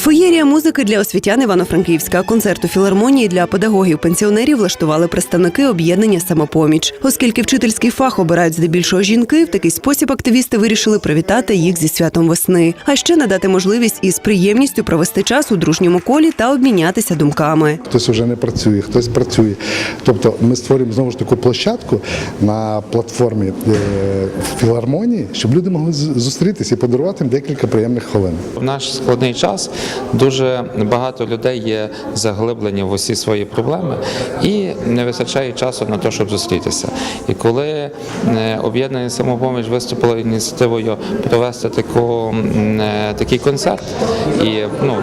Феєрія музики для освітян Івано-Франківська. Концерт у філармонії для педагогів-пенсіонерів влаштували представники об'єднання самопоміч. Оскільки вчительський фах обирають здебільшого жінки, в такий спосіб активісти вирішили привітати їх зі святом весни, а ще надати можливість із приємністю провести час у дружньому колі та обмінятися думками. Хтось вже не працює, хтось працює. Тобто ми створюємо знову ж таку площадку на платформі е, філармонії, щоб люди могли зустрітися і подарувати їм декілька приємних хвилин. В наш складний час дуже багато людей є заглиблені в усі свої проблеми і не вистачає часу на те, щоб зустрітися. І коли е, об'єднання самопоміч виступило ініціативою провести таку, е, такий концерт і ну,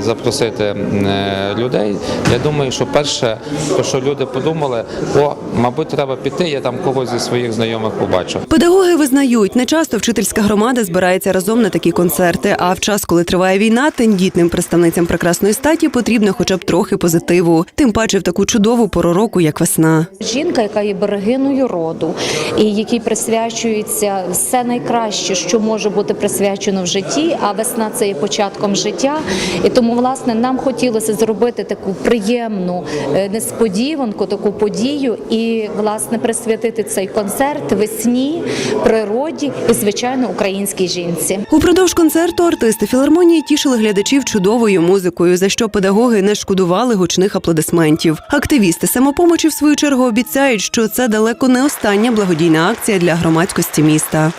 запросити е, людей, я думаю, що перше, то що люди подумали, о, мабуть, треба піти, я там когось зі своїх знайомих побачу. Педагоги визнають, не часто вчительська громада збирається разом на такі концерти. А в час, коли триває війна, тендітним представницям прекрасної статі потрібно хоча б трохи позитиву. Тим паче в таку чудову пору року, як весна. Жінка, яка є берегиною роду, і якій присвячується все найкраще, що може бути присвячено в житті. А весна це є початком життя. І тому, власне, нам хотілося зробити таку приємну е, несподіванку, таку подію, і власне присвятити цей концерт весні, природі і звичайно українській жінці. Упродовж концерту артисти філармонії тішили глядачів чудовою музикою, за що педагоги не шкодували гучних аплодисментів. Активісти самопомочі в свою чергу обіцяють, що це далеко не остання благодійна акція для громадськості міста.